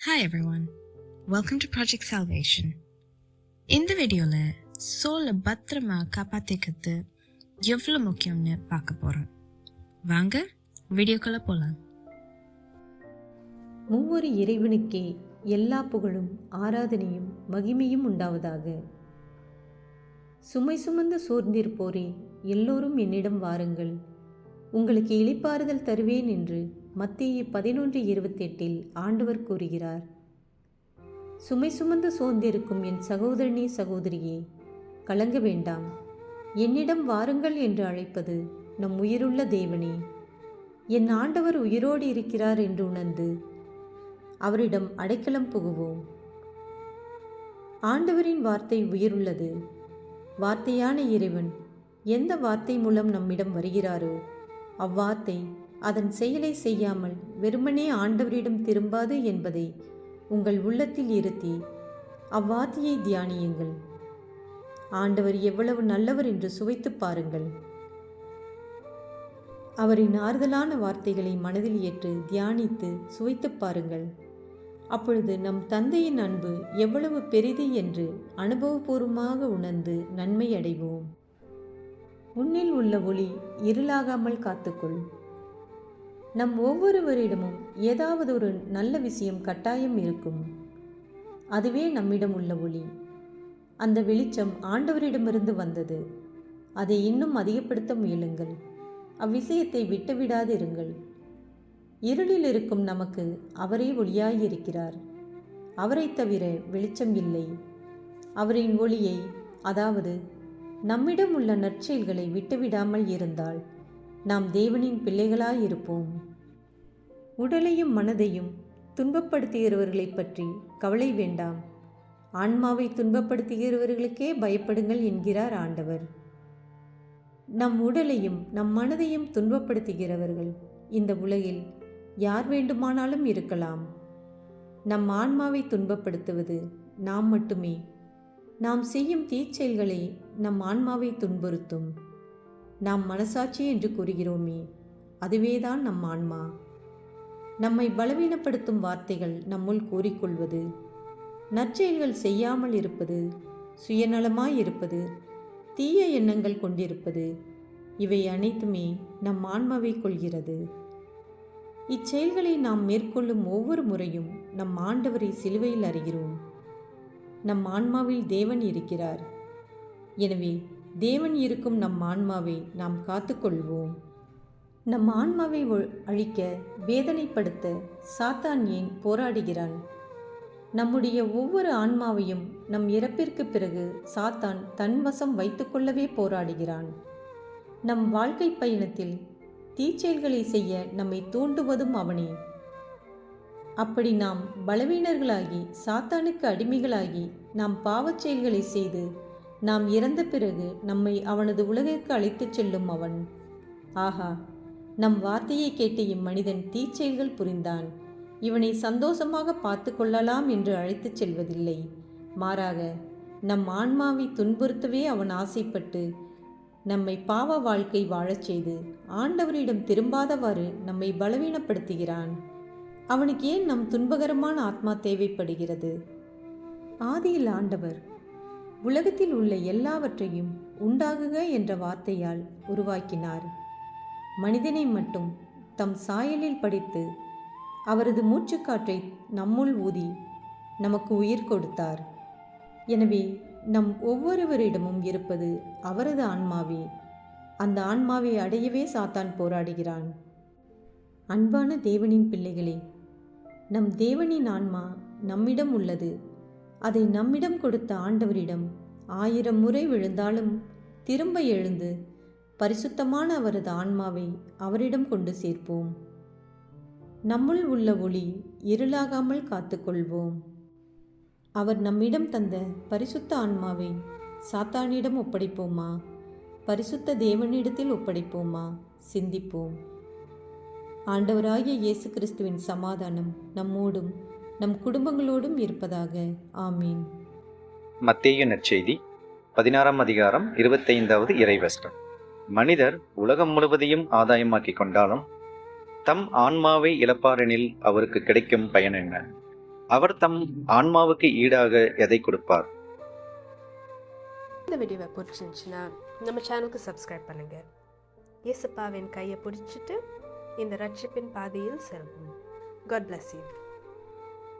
Hi everyone. Welcome to Project Salvation. இந்த வீடியோவில் சோலை பத்திரமா காப்பாற்றிக்கிறது எவ்வளோ முக்கியம்னு பார்க்க போகிறோம் வாங்க வீடியோக்குள்ளே போகலாம் ஒவ்வொரு இறைவனுக்கே எல்லா புகழும் ஆராதனையும் மகிமையும் உண்டாவதாக சுமை சுமந்து சோர்ந்திருப்போரே எல்லோரும் என்னிடம் வாருங்கள் உங்களுக்கு இழிப்பாறுதல் தருவேன் என்று மத்திய பதினொன்று இருபத்தெட்டில் ஆண்டவர் கூறுகிறார் சுமை சுமந்து சோர்ந்திருக்கும் என் சகோதரனே சகோதரியே கலங்க வேண்டாம். என்னிடம் வாருங்கள் என்று அழைப்பது நம் உயிருள்ள தேவனே. என் ஆண்டவர் உயிரோடு இருக்கிறார் என்று உணர்ந்து அவரிடம் அடைக்கலம் புகுவோம். ஆண்டவரின் வார்த்தை உயிருள்ளது. வார்த்தையான இறைவன் எந்த வார்த்தை மூலம் நம்மிடம் வருகிறாரோ அவ்வார்த்தை அதன் செயலை செய்யாமல் வெறுமனே ஆண்டவரிடம் திரும்பாது என்பதை உங்கள் உள்ளத்தில் இருத்தி அவ்வாத்தியை தியானியுங்கள். ஆண்டவர் எவ்வளவு நல்லவர் என்று சுவைத்துப் பாருங்கள். அவரின் ஆறுதலான வார்த்தைகளை மனதில் ஏற்று தியானித்து சுவைத்துப் பாருங்கள். அப்பொழுது நம் தந்தையின் அன்பு எவ்வளவு பெரிது என்று அனுபவபூர்வமாக உணர்ந்து நன்மை அடைவோம். உன்னில் உள்ள ஒளி இருளாகாமல் காத்துக்கொள். நம் ஒவ்வொருவரிடமும் ஏதாவது ஒரு நல்ல விஷயம் கட்டாயம் இருக்கும். அதுவே நம்மிடம் உள்ள ஒளி. அந்த வெளிச்சம் ஆண்டவரிடமிருந்து வந்தது. அதை இன்னும் அதிகப்படுத்த முயலுங்கள். அவ்விஷயத்தை விட்டுவிடாதிருங்கள். இருளில் இருக்கும் நமக்கு அவரே ஒளியாயிருக்கிறார். அவரைத் தவிர வெளிச்சம் இல்லை. அவரின் ஒளியை அதாவது நம்மிடம் உள்ள நற்செயல்களை விட்டுவிடாமல் இருந்தால் நாம் தேவனின் பிள்ளைகளாயிருப்போம் உடலையும் மனதையும் துன்பப்படுத்துகிறவர்களைப் பற்றி கவலை வேண்டாம். ஆன்மாவை துன்பப்படுத்துகிறவர்களுக்கே பயப்படுங்கள் என்கிறார் ஆண்டவர். நம் உடலையும் நம் மனதையும் துன்பப்படுத்துகிறவர்கள் இந்த உலகில் யார் வேண்டுமானாலும் இருக்கலாம். நம் ஆன்மாவை துன்பப்படுத்துவது நாம் மட்டுமே. நாம் செய்யும் தீச்செயல்களை நம் ஆன்மாவை துன்புறுத்தும். நாம் மனசாட்சி என்று கூறுகிறோமே அதுவேதான் நம் ஆன்மா. நம்மை பலவீனப்படுத்தும் வார்த்தைகள் நம்முள் கூறிக்கொள்வது நற்செயல்கள் செய்யாமல் இருப்பது சுயநலமாய் இருப்பது தீய எண்ணங்கள் கொண்டிருப்பது இவை அனைத்துமே நம் ஆன்மாவை கொள்கிறது. இச்செயல்களை நாம் மேற்கொள்ளும் ஒவ்வொரு முறையும் நம் ஆண்டவரை சிலுவையில் அறிகிறோம். நம் ஆன்மாவில் தேவன் இருக்கிறார். எனவே தேவன் இருக்கும் நம் ஆன்மாவை நாம் காத்துக்கொள்வோம். நம் ஆன்மாவை ஒ- அழிக்க வேதனைப்படுத்த சாத்தான் ஏன் போராடுகிறான்? நம்முடைய ஒவ்வொரு ஆன்மாவையும் நம் இறப்பிற்கு பிறகு சாத்தான் தன்வசம் வைத்துக்கொள்ளவே போராடுகிறான். நம் வாழ்க்கை பயணத்தில் தீச்செயல்களை செய்ய நம்மை தூண்டுவதும் அவனே. அப்படி நாம் பலவீனர்களாகி சாத்தானுக்கு அடிமைகளாகி நாம் பாவச் செயல்களை செய்து நாம் இறந்த பிறகு நம்மை அவனது உலகிற்கு அழைத்துச் செல்லும் அவன். ஆஹா நம் வார்த்தையை கேட்டு இம்மனிதன் தீச்செயல்கள் புரிந்தான். இவனை சந்தோஷமாக பார்த்து கொள்ளலாம் என்று அழைத்துச் செல்வதில்லை. மாறாக நம் ஆன்மாவை துன்புறுத்தவே அவன் ஆசைப்பட்டு நம்மை பாவ வாழ்க்கை வாழச் செய்து ஆண்டவரிடம் திரும்பாதவாறு நம்மை பலவீனப்படுத்துகிறான். அவனுக்கு ஏன் நம் துன்பகரமான ஆத்மா தேவைப்படுகிறது? ஆதியில் ஆண்டவர் உலகத்தில் உள்ள எல்லாவற்றையும் உண்டாகுக என்ற வார்த்தையால் உருவாக்கினார். மனிதனை மட்டும் தம் சாயலில் படித்து அவரது மூச்சுக்காற்றை நம்முள் ஊதி நமக்கு உயிர் கொடுத்தார். எனவே நம் ஒவ்வொருவரிடமும் இருப்பது அவரது ஆன்மாவே. அந்த ஆன்மாவை அடையவே சாத்தான் போராடுகிறான். அன்பான தேவனின் பிள்ளைகளே நம் தேவனின் ஆன்மா நம்மிடம் உள்ளது. அதை நம்மிடம் கொடுத்த ஆண்டவரிடம் ஆயிரம் முறை விழுந்தாலும் திரும்ப எழுந்து பரிசுத்தமான அவரது ஆன்மாவை அவரிடம் கொண்டு சேர்ப்போம். நம்முள் உள்ள ஒளி இருளாகாமல் காத்துக்கொள்வோம். அவர் நம்மிடம் தந்த பரிசுத்த ஆன்மாவை சாத்தானிடம் ஒப்படைப்போமா? பரிசுத்த தேவனிடத்தில் ஒப்படைப்போமா? சிந்திப்போம். ஆண்டவராகிய இயேசு கிறிஸ்துவின் சமாதானம் நம்மோடும் நம் குடும்பங்களோடும் இருப்பதாக. ஆமீன். மத்தேயு நற்செய்தி பதினாறாம் அதிகாரம் இருபத்தைந்தாவது இறைவசனம். மனிதர் உலகம் முழுவதையும் ஆதாயமாக்கிக் கொண்டாலும் தம் ஆன்மாவை இழப்பாரெனில் அவருக்கு கிடைக்கும் பயன் என்ன? அவர் தம் ஆன்மாவுக்கு ஈடாக எதை கொடுப்பார்? இந்த வீடியோவை பிடிச்சிருந்துச்சுன்னா நம்ம சேனலுக்கு சப்ஸ்கிரைப் பண்ணுங்கள் இயேசப்பாவின் கையை பிடிச்சிட்டு இந்த ரட்சிப்பின் பாதையில் செல்வோம். God bless you.